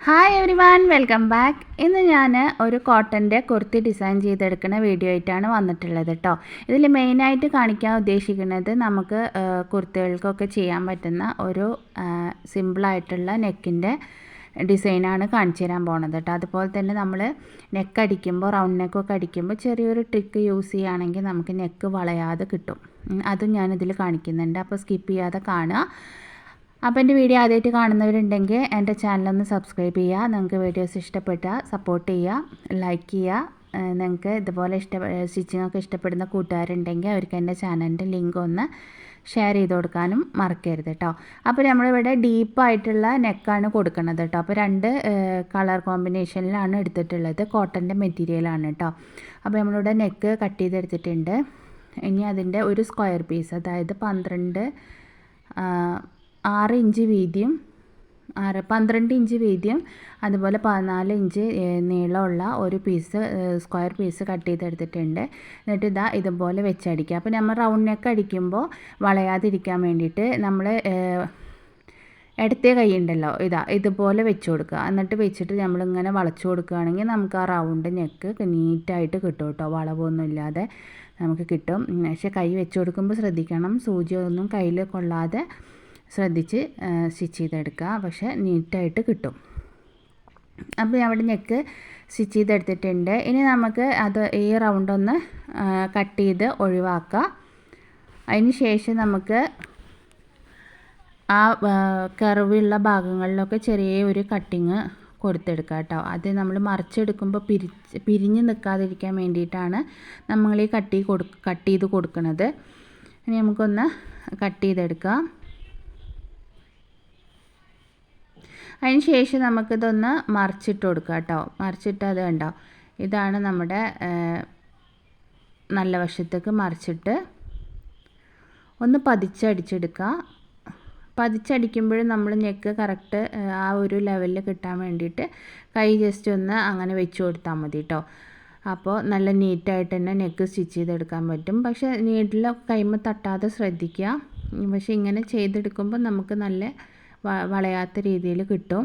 Hi everyone welcome back ഇന്ന് ഞാൻ ഒരു കോട്ടന്റെ കുർത്തി ഡിസൈൻ ചെയ്തെടുക്കുന്ന വീഡിയോ ആയിട്ടാണ് വന്നിട്ടുള്ളത് കേട്ടോ ഇതിൽ മെയിനായിട്ട് കാണിക്കാൻ ഉദ്ദേശിക്കുന്നത് നമുക്ക് കുർത്തികൾക്കൊക്കെ ചെയ്യാൻ പറ്റുന്ന ഒരു സിമ്പിളായിട്ടുള്ള നെക്കിന്റെ ഡിസൈനാണ് കാണിച്ചു തരാൻ പോണത് കേട്ടോ അതുപോലെ തന്നെ നമ്മൾ നെക്ക് അടിക്കുമ്പോൾ റൗണ്ട് നെക്കൊക്കെ അടിക്കുമ്പോൾ ചെറിയൊരു ട്രിക്ക് യൂസ് ചെയ്യുകയാണെങ്കിൽ നമുക്ക് നെക്ക് വളയാതെ കിട്ടും. അതും ഞാനിതിൽ കാണിക്കുന്നുണ്ട്. അപ്പോൾ സ്കിപ്പ് ചെയ്യാതെ കാണുക. അപ്പോൾ എന്റെ വീഡിയോ ആദ്യമായിട്ട് കാണുന്നവരുണ്ടെങ്കിൽ എന്റെ ചാനലൊന്ന് സബ്സ്ക്രൈബ് ചെയ്യുക. നിങ്ങൾക്ക് വീഡിയോസ് ഇഷ്ടപ്പെട്ടാൽ സപ്പോർട്ട് ചെയ്യുക. ലൈക്ക് ചെയ്യുക. നിങ്ങൾക്ക് ഇതുപോലെ ഇഷ്ട സ്റ്റിച്ചിങ് ഒക്കെ ഇഷ്ടപ്പെടുന്ന കൂട്ടുകാരുണ്ടെങ്കിൽ അവർക്ക് എന്റെ ചാനലിന്റെ ലിങ്ക് ഒന്ന് ഷെയർ ചെയ്ത് കൊടുക്കാനും മറക്കരുത് കേട്ടോ അപ്പോൾ നമ്മളിവിടെ ഡീപ്പായിട്ടുള്ള നെക്കാണ് കൊടുക്കുന്നത് കേട്ടോ അപ്പോൾ രണ്ട് കളർ കോമ്പിനേഷനിലാണ് എടുത്തിട്ടുള്ളത്. കോട്ടന്റെ മെറ്റീരിയലാണ് കേട്ടോ അപ്പോൾ നമ്മളിവിടെ നെക്ക് കട്ട് ചെയ്തെടുത്തിട്ടുണ്ട്. ഇനി അതിന്റെ ഒരു സ്ക്വയർ പീസ് അതായത് പന്ത്രണ്ട് ആറ് ഇഞ്ച് വീതിയും ആറ് പന്ത്രണ്ട് ഇഞ്ച് വീതിയും അതുപോലെ പതിനാല് ഇഞ്ച് നീളമുള്ള ഒരു പീസ് സ്ക്വയർ പീസ് കട്ട് ചെയ്തെടുത്തിട്ടുണ്ട്. എന്നിട്ട് ഇതാ ഇതുപോലെ വെച്ചടിക്കുക. അപ്പോൾ നമ്മൾ റൗണ്ട് നെക്ക് അടിക്കുമ്പോൾ വളയാതിരിക്കാൻ വേണ്ടിയിട്ട് നമ്മൾ ഇടത്തെ കൈ ഉണ്ടല്ലോ ഇതാ ഇതുപോലെ വെച്ച് കൊടുക്കുക. എന്നിട്ട് വെച്ചിട്ട് നമ്മളിങ്ങനെ വളച്ചു കൊടുക്കുകയാണെങ്കിൽ നമുക്ക് ആ റൗണ്ട് നെക്ക് നീറ്റായിട്ട് കിട്ടും കേട്ടോ. വളവൊന്നും ഇല്ലാതെ നമുക്ക് കിട്ടും. പക്ഷേ കൈ വെച്ച് കൊടുക്കുമ്പോൾ ശ്രദ്ധിക്കണം. സൂചിയൊന്നും കയ്യിൽ കൊള്ളാതെ ശ്രദ്ധിച്ച് സ്റ്റിച്ച് ചെയ്തെടുക്കുക. പക്ഷേ നീറ്റായിട്ട് കിട്ടും. അപ്പോൾ അവിടെ നെക്ക് സ്റ്റിച്ച് ചെയ്തെടുത്തിട്ടുണ്ട്. ഇനി നമുക്ക് അത് ഈ റൗണ്ട് ഒന്ന് കട്ട് ചെയ്ത് ഒഴിവാക്കുക അതിന് ശേഷം നമുക്ക് ആ കർവുള്ള ഭാഗങ്ങളിലൊക്കെ ചെറിയ ഒരു കട്ടിങ് കൊടുത്തെടുക്കുക കേട്ടോ. അത് നമ്മൾ മറിച്ചെടുക്കുമ്പോൾ പിരിച്ച് പിരിഞ്ഞ് നിൽക്കാതിരിക്കാൻ വേണ്ടിയിട്ടാണ് നമ്മൾ ഈ കട്ടി കൊടു കട്ട് ചെയ്ത് കൊടുക്കുന്നത് ഇനി നമുക്കൊന്ന് കട്ട് ചെയ്തെടുക്കാം. അതിന് ശേഷം നമുക്കിതൊന്ന് മറിച്ചിട്ട് കൊടുക്കുക കേട്ടോ. മറിച്ചിട്ട് അത് കണ്ടോ? ഇതാണ് നമ്മുടെ നല്ല വശത്തേക്ക് മറിച്ചിട്ട് ഒന്ന് പതിച്ചടിച്ചെടുക്കുക പതിച്ചടിക്കുമ്പോഴും നമ്മൾ ഞെക്ക് കറക്റ്റ് ആ ഒരു ലെവലിൽ കിട്ടാൻ വേണ്ടിയിട്ട് കൈ ജസ്റ്റ് ഒന്ന് അങ്ങനെ വെച്ച് കൊടുത്താൽ മതി കേട്ടോ. അപ്പോൾ നല്ല നീറ്റായിട്ട് തന്നെ നെക്ക് സ്റ്റിച്ച് ചെയ്തെടുക്കാൻ പറ്റും. പക്ഷേ നീഡിൽ കൈമ തട്ടാതെ ശ്രദ്ധിക്കുക. പക്ഷേ ഇങ്ങനെ ചെയ്തെടുക്കുമ്പോൾ നമുക്ക് നല്ല വളയാത്ത രീതിയിൽ കിട്ടും.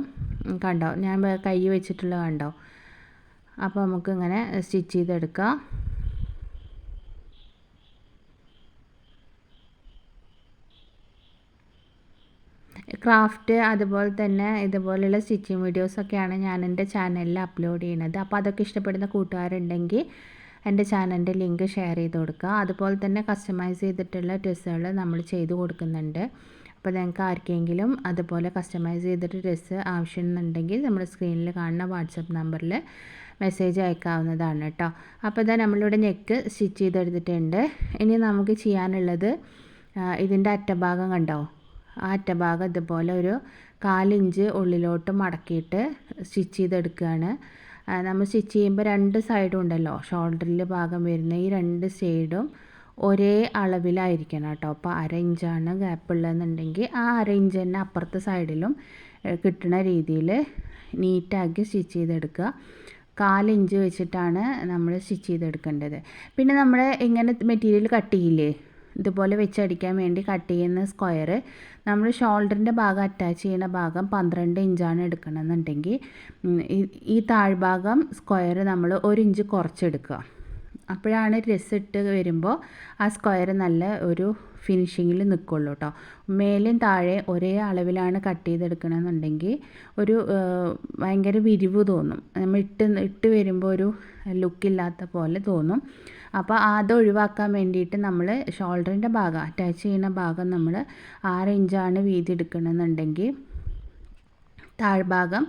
കണ്ടോ? ഞാൻ കൈ വെച്ചിട്ടുള്ള കണ്ടോ? അപ്പോൾ നമുക്കിങ്ങനെ സ്റ്റിച്ച് ചെയ്തെടുക്കാം. ക്രാഫ്റ്റ് അതുപോലെ തന്നെ ഇതുപോലെയുള്ള സ്റ്റിച്ചിങ് വീഡിയോസൊക്കെയാണ് ഞാൻ എന്റെ ചാനലിൽ അപ്ലോഡ് ചെയ്യുന്നത്. അപ്പോൾ അതൊക്കെ ഇഷ്ടപ്പെടുന്ന കൂട്ടുകാരുണ്ടെങ്കിൽ എന്റെ ചാനലിന്റെ ലിങ്ക് ഷെയർ ചെയ്ത് കൊടുക്കുക. അതുപോലെ തന്നെ കസ്റ്റമൈസ് ചെയ്തിട്ടുള്ള ഡ്രസ്സുകൾ നമ്മൾ ചെയ്ത് കൊടുക്കുന്നുണ്ട്. അപ്പോൾ നിങ്ങൾക്ക് ആർക്കെങ്കിലും അതുപോലെ കസ്റ്റമൈസ് ചെയ്തിട്ട് ഡ്രസ്സ് ആവശ്യമുണ്ടെങ്കിൽ നമ്മുടെ സ്ക്രീനിൽ കാണുന്ന വാട്സപ്പ് നമ്പറിൽ മെസ്സേജ് അയക്കാവുന്നതാണ് കേട്ടോ അപ്പോൾ ഇതാ നമ്മളിവിടെ നെക്ക് സ്റ്റിച്ച് ചെയ്തെടുത്തിട്ടുണ്ട്. ഇനി നമുക്ക് ചെയ്യാനുള്ളത് ഇതിന്റെ അറ്റഭാഗം കണ്ടോ? ആ അറ്റഭാഗം ഇതുപോലെ ഒരു കാലിഞ്ച് ഉള്ളിലോട്ട് മടക്കിയിട്ട് സ്റ്റിച്ച് ചെയ്തെടുക്കുകയാണ്. നമ്മൾ സ്റ്റിച്ച് ചെയ്യുമ്പോൾ രണ്ട് സൈഡും ഉണ്ടല്ലോ. ഷോൾഡറിൽ ഭാഗം വരുന്ന ഈ രണ്ട് സൈഡും ഒരേ അളവിലായിരിക്കണം കേട്ടോ. അപ്പോൾ അര ഇഞ്ചാണ് ഗ്യാപ്പ് ഉള്ളതെന്നുണ്ടെങ്കിൽ ആ അര ഇഞ്ച് തന്നെ അപ്പുറത്തെ സൈഡിലും കിട്ടുന്ന രീതിയിൽ നീറ്റാക്കി സ്റ്റിച്ച് ചെയ്തെടുക്കുക. കാലിഞ്ച് വെച്ചിട്ടാണ് നമ്മൾ സ്റ്റിച്ച് ചെയ്തെടുക്കേണ്ടത്. പിന്നെ നമ്മൾ ഇങ്ങനെ മെറ്റീരിയൽ കട്ട് ചെയ്യില്ലേ? ഇതുപോലെ വെച്ചടിക്കാൻ വേണ്ടി കട്ട് ചെയ്യുന്ന സ്ക്വയർ നമ്മൾ ഷോൾഡറിന്റെ ഭാഗം അറ്റാച്ച് ചെയ്യുന്ന ഭാഗം പന്ത്രണ്ട് ഇഞ്ചാണ് എടുക്കണമെന്നുണ്ടെങ്കിൽ ഈ താഴ്ഭാഗം സ്ക്വയർ നമ്മൾ ഒരു ഇഞ്ച് കുറച്ചെടുക്കുക. അപ്പോഴാണ് രസിട്ട് വരുമ്പോൾ ആ സ്ക്വയർ നല്ല ഒരു ഫിനിഷിങ്ങിൽ നിൽക്കുള്ളൂ കേട്ടോ മേലും താഴെ ഒരേ അളവിലാണ് കട്ട് ചെയ്തെടുക്കണമെന്നുണ്ടെങ്കിൽ ഒരു ഭയങ്കര വിരിവ് തോന്നും. നമ്മൾ ഇട്ട് ഇട്ട് വരുമ്പോൾ ഒരു ലുക്കില്ലാത്ത പോലെ തോന്നും. അപ്പോൾ അത് ഒഴിവാക്കാൻ വേണ്ടിയിട്ട് നമ്മൾ ഷോൾഡറിന്റെ ഭാഗം അറ്റാച്ച് ചെയ്യുന്ന ഭാഗം നമ്മൾ ആറ് ഇഞ്ചാണ് വീതി എടുക്കണമെന്നുണ്ടെങ്കിൽ താഴ്ഭാഗം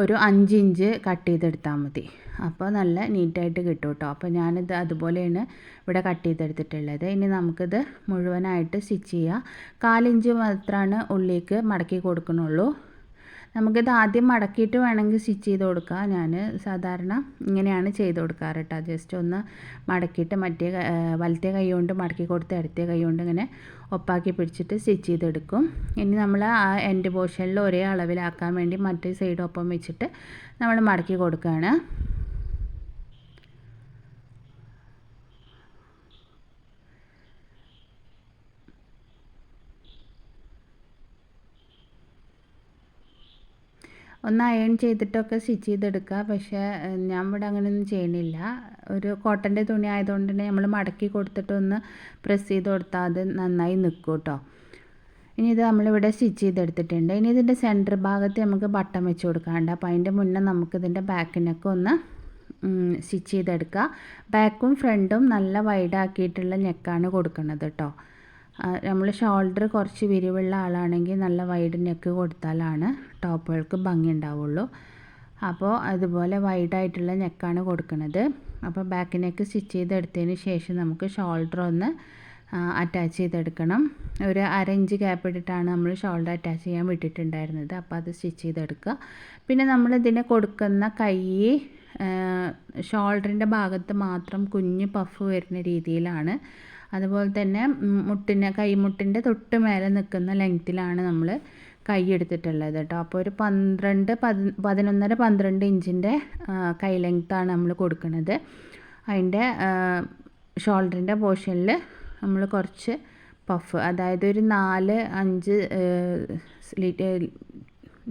ഒരു അഞ്ച് ഇഞ്ച് കട്ട് ചെയ്തെടുത്താൽ മതി. അപ്പോൾ നല്ല നീറ്റായിട്ട് കിട്ടും കേട്ടോ. അപ്പോൾ ഞാനിത് അതുപോലെയാണ് ഇവിടെ കട്ട് ചെയ്തെടുത്തിട്ടുള്ളത്. ഇനി നമുക്കിത് മുഴുവനായിട്ട് സ്റ്റിച്ച് ചെയ്യാം. കാലിഞ്ച് മാത്രമാണ് ഉള്ളിലേക്ക് മടക്കി കൊടുക്കണുള്ളൂ നമുക്കിത് ആദ്യം മടക്കിയിട്ട് വേണമെങ്കിൽ സ്റ്റിച്ച് ചെയ്ത് കൊടുക്കാം. ഞാൻ സാധാരണ ഇങ്ങനെയാണ് ചെയ്ത് കൊടുക്കാറ് കേട്ടോ ജസ്റ്റ് ഒന്ന് മടക്കിയിട്ട് മറ്റേ വലത്തെ കൈ കൊണ്ട് മടക്കി കൊടുത്ത് ഇടത്തെ കൈ കൊണ്ട് ഇങ്ങനെ ഒപ്പാക്കി പിടിച്ചിട്ട് സ്റ്റിച്ച് ചെയ്തെടുക്കും ഇനി നമ്മൾ ആ എൻഡ് പോർഷനിൽ ഒരേ അളവിലാക്കാൻ വേണ്ടി മറ്റേ സൈഡ് ഒപ്പം വെച്ചിട്ട് നമ്മൾ മടക്കി കൊടുക്കുകയാണ് ഒന്ന് അയൺ ചെയ്തിട്ടൊക്കെ സ്റ്റിച്ച് ചെയ്തെടുക്കുക. പക്ഷേ ഞാൻ ഇവിടെ അങ്ങനെയൊന്നും ചെയ്യണില്ല. ഒരു കോട്ടന്റെ തുണി ആയതുകൊണ്ട് തന്നെ നമ്മൾ മടക്കി കൊടുത്തിട്ടൊന്ന് പ്രസ് ചെയ്ത് കൊടുത്താൽ അത് നന്നായി നിൽക്കും കേട്ടോ. ഇനി ഇത് നമ്മളിവിടെ സ്റ്റിച്ച് ചെയ്തെടുത്തിട്ടുണ്ട്. ഇനി ഇതിന്റെ സെന്റർ ഭാഗത്ത് നമുക്ക് ബട്ടൺ വെച്ച് കൊടുക്കാണ്ട് അപ്പോൾ അതിന്റെ മുന്നേ നമുക്കിതിന്റെ ബാക്കിനൊക്കെ ഒന്ന് സ്റ്റിച്ച് ചെയ്തെടുക്കുക ബാക്കും ഫ്രണ്ടും നല്ല വൈഡാക്കിയിട്ടുള്ള നെക്കാണ് കൊടുക്കുന്നത് കേട്ടോ. നമ്മൾ ഷോൾഡർ കുറച്ച് വിരിവുള്ള ആളാണെങ്കിൽ നല്ല വൈഡ് നെക്ക് കൊടുത്താലാണ് ടോപ്പുകൾക്ക് ഭംഗി ഉണ്ടാവുള്ളൂ. അപ്പോൾ അതുപോലെ വൈഡായിട്ടുള്ള നെക്കാണ് കൊടുക്കുന്നത് അപ്പോൾ ബാക്ക് നെക്ക് സ്റ്റിച്ച് ചെയ്തെടുത്തതിന് ശേഷം നമുക്ക് ഷോൾഡർ ഒന്ന് അറ്റാച്ച് ചെയ്തെടുക്കണം. ഒരു അര ഇഞ്ച് ഗ്യാപ്പ് ഇട്ടിട്ടാണ് നമ്മൾ ഷോൾഡർ അറ്റാച്ച് ചെയ്യാൻ വിട്ടിട്ടുണ്ടായിരുന്നത്. അപ്പോൾ അത് സ്റ്റിച്ച് ചെയ്തെടുക്കുക. പിന്നെ നമ്മൾ ഇതിനെ കൊടുക്കുന്ന കൈ ഷോൾഡറിന്റെ ഭാഗത്ത് മാത്രം കുഞ്ഞ് പഫ് വരുന്ന രീതിയിലാണ് അതുപോലെ തന്നെ മുട്ടിന് കൈമുട്ടിന്റെ തൊട്ട് മേലെ നിൽക്കുന്ന ലെങ്ത്തിലാണ് നമ്മൾ കൈ എടുത്തിട്ടുള്ളത് കേട്ടോ. അപ്പോൾ ഒരു പന്ത്രണ്ട് പതിനൊന്നര പന്ത്രണ്ട് ഇഞ്ചിന്റെ കൈ ലെങ്ത്താണ് നമ്മൾ കൊടുക്കുന്നത് അതിന്റെ ഷോൾഡറിന്റെ പോർഷനിൽ നമ്മൾ കുറച്ച് പഫ് അതായത് ഒരു നാല് അഞ്ച്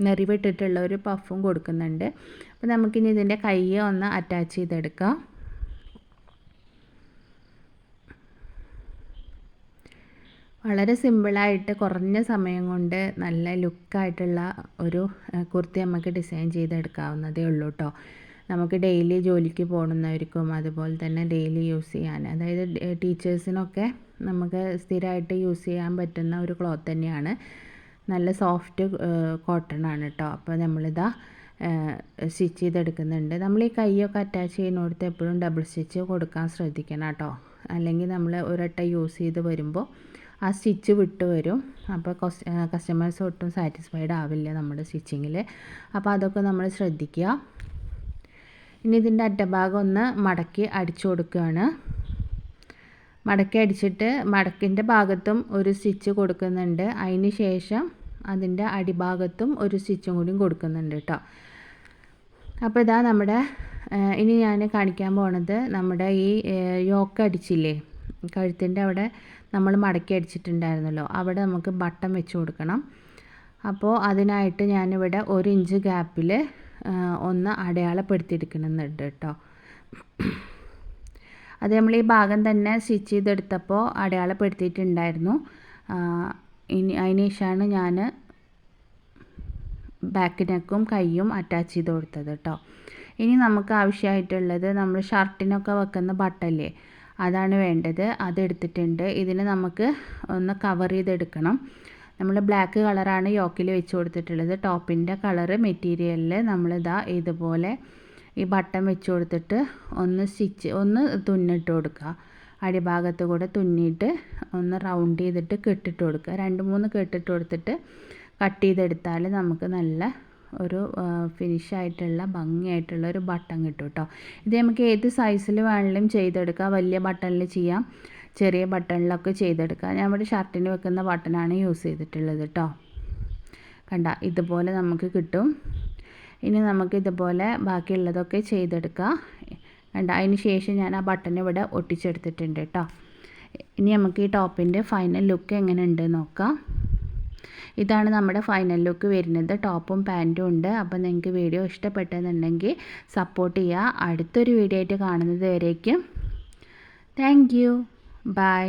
നെറിവിട്ടിട്ടുള്ള ഒരു പഫും കൊടുക്കുന്നുണ്ട്. അപ്പോൾ നമുക്കിനി ഇതിന്റെ കൈ ഒന്ന് അറ്റാച്ച് ചെയ്തെടുക്കാം. വളരെ സിമ്പിളായിട്ട് കുറഞ്ഞ സമയം കൊണ്ട് നല്ല ലുക്കായിട്ടുള്ള ഒരു കുർത്തി നമുക്ക് ഡിസൈൻ ചെയ്തെടുക്കാവുന്നതേ ഉള്ളൂ കേട്ടോ നമുക്ക് ഡെയിലി ജോലിക്ക് പോകുന്നവർക്കും അതുപോലെ തന്നെ ഡെയിലി യൂസ് ചെയ്യാൻ അതായത് ടീച്ചേഴ്സിനൊക്കെ നമുക്ക് സ്ഥിരമായിട്ട് യൂസ് ചെയ്യാൻ പറ്റുന്ന ഒരു ക്ലോത്ത് തന്നെയാണ്. നല്ല സോഫ്റ്റ് കോട്ടൺ ആണ് കേട്ടോ അപ്പോൾ നമ്മളിതാ സ്റ്റിച്ച് ചെയ്തെടുക്കുന്നുണ്ട്. നമ്മൾ ഈ കൈയൊക്കെ അറ്റാച്ച് ചെയ്യുന്നിടത്ത് എപ്പോഴും ഡബിൾ സ്റ്റിച്ച് കൊടുക്കാൻ ശ്രദ്ധിക്കണം കേട്ടോ അല്ലെങ്കിൽ നമ്മൾ ഒരട്ട യൂസ് ചെയ്ത് വരുമ്പോൾ ആ സ്റ്റിച്ച് വിട്ട് വരും. അപ്പോൾ കസ്റ്റമേഴ്സ് ഒട്ടും സാറ്റിസ്ഫൈഡ് ആവില്ല നമ്മുടെ സ്റ്റിച്ചിങ്ങിൽ. അപ്പോൾ അതൊക്കെ നമ്മൾ ശ്രദ്ധിക്കുക. ഇനി ഇതിന്റെ അറ്റഭാഗം ഒന്ന് മടക്കി അടിച്ചു കൊടുക്കുകയാണ്. മടക്കി അടിച്ചിട്ട് മടക്കിന്റെ ഭാഗത്തും ഒരു സ്റ്റിച്ച് കൊടുക്കുന്നുണ്ട്. അതിന് ശേഷം അതിന്റെ അടിഭാഗത്തും ഒരു സ്റ്റിച്ചും കൂടി കൊടുക്കുന്നുണ്ട് കേട്ടോ. അപ്പോൾ ഇതാ നമ്മുടെ ഇനി ഞാൻ കാണിക്കാൻ പോണത് നമ്മുടെ ഈ യോക്ക് അടിച്ചില്ലേ? കഴുത്തിന്റെ അവിടെ നമ്മൾ മടക്കി അടിച്ചിട്ടുണ്ടായിരുന്നല്ലോ. അവിടെ നമുക്ക് ബട്ടൺ വെച്ച് കൊടുക്കണം. അപ്പോൾ അതിനായിട്ട് ഞാനിവിടെ ഒരു ഇഞ്ച് ഗ്യാപ്പിൽ ഒന്ന് അടയാളപ്പെടുത്തിയെടുക്കണമെന്നുണ്ട് കേട്ടോ. അത് നമ്മൾ ഈ ഭാഗം തന്നെ സ്റ്റിച്ച് ചെയ്തെടുത്തപ്പോൾ അടയാളപ്പെടുത്തിയിട്ടുണ്ടായിരുന്നു. ഇനി അതിന് ശേഷമാണ് ഞാൻ ബാക്ക് നെക്കും കൈയും അറ്റാച്ച് ചെയ്ത് കൊടുത്തത് കേട്ടോ. ഇനി നമുക്ക് ആവശ്യമായിട്ടുള്ളത് നമ്മൾ ഷർട്ടിനൊക്കെ വെക്കുന്ന ബട്ടല്ലേ അതാണ് വേണ്ടത്. അതെടുത്തിട്ടുണ്ട് ഇതിന് നമുക്ക് ഒന്ന് കവർ ചെയ്തെടുക്കണം. നമ്മൾ ബ്ലാക്ക് കളറാണ് യോക്കിൽ വെച്ച് കൊടുത്തിട്ടുള്ളത്. ടോപ്പിന്റെ കളറ് മെറ്റീരിയലിൽ നമ്മളിതാ ഇതുപോലെ ഈ ബട്ടൺ വെച്ച് കൊടുത്തിട്ട് ഒന്ന് സ്റ്റിച്ച് ഒന്ന് തുന്നിട്ട് കൊടുക്കുക. അടിഭാഗത്ത് കൂടെ തുന്നിയിട്ട് ഒന്ന് റൗണ്ട് ചെയ്തിട്ട് കെട്ടിട്ട് കൊടുക്കുക. രണ്ട് മൂന്ന് കെട്ടിട്ട് കൊടുത്തിട്ട് കട്ട് ചെയ്തെടുത്താൽ നമുക്ക് നല്ല ഒരു ഫിനിഷായിട്ടുള്ള ഭംഗിയായിട്ടുള്ള ഒരു ബട്ടൺ കിട്ടും കേട്ടോ ഇത് നമുക്ക് ഏത് സൈസിൽ വേണമെങ്കിലും ചെയ്തെടുക്കാം. വലിയ ബട്ടണിൽ ചെയ്യാം. ചെറിയ ബട്ടണിലൊക്കെ ചെയ്തെടുക്കാം. ഞാൻ ഇവിടെ ഷർട്ടിന് വെക്കുന്ന ബട്ടണാണ് യൂസ് ചെയ്തിട്ടുള്ളത് കേട്ടോ കണ്ട ഇതുപോലെ നമുക്ക് കിട്ടും. ഇനി നമുക്ക് ഇതുപോലെ ബാക്കിയുള്ളതൊക്കെ ചെയ്തെടുക്കാം. കണ്ട അതിന് ശേഷം ഞാൻ ആ ബട്ടൺ ഇവിടെ ഒട്ടിച്ചെടുത്തിട്ടുണ്ട് കേട്ടോ ഇനി നമുക്ക് ഈ ടോപ്പിന്റെ ഫൈനൽ ലുക്ക് എങ്ങനെ ഉണ്ട് നോക്കാം. ഇതാണ് നമ്മുടെ ഫൈനൽ ലുക്ക് വരുന്നത്. ടോപ്പും പാന്റും ഉണ്ട്. അപ്പോൾ നിങ്ങൾക്ക് വീഡിയോ ഇഷ്ടപ്പെട്ടെന്നുണ്ടെങ്കിൽ സപ്പോർട്ട് ചെയ്യുക അടുത്തൊരു വീഡിയോ ആയിട്ട് കാണുന്നത് വരേക്കും. Thank you by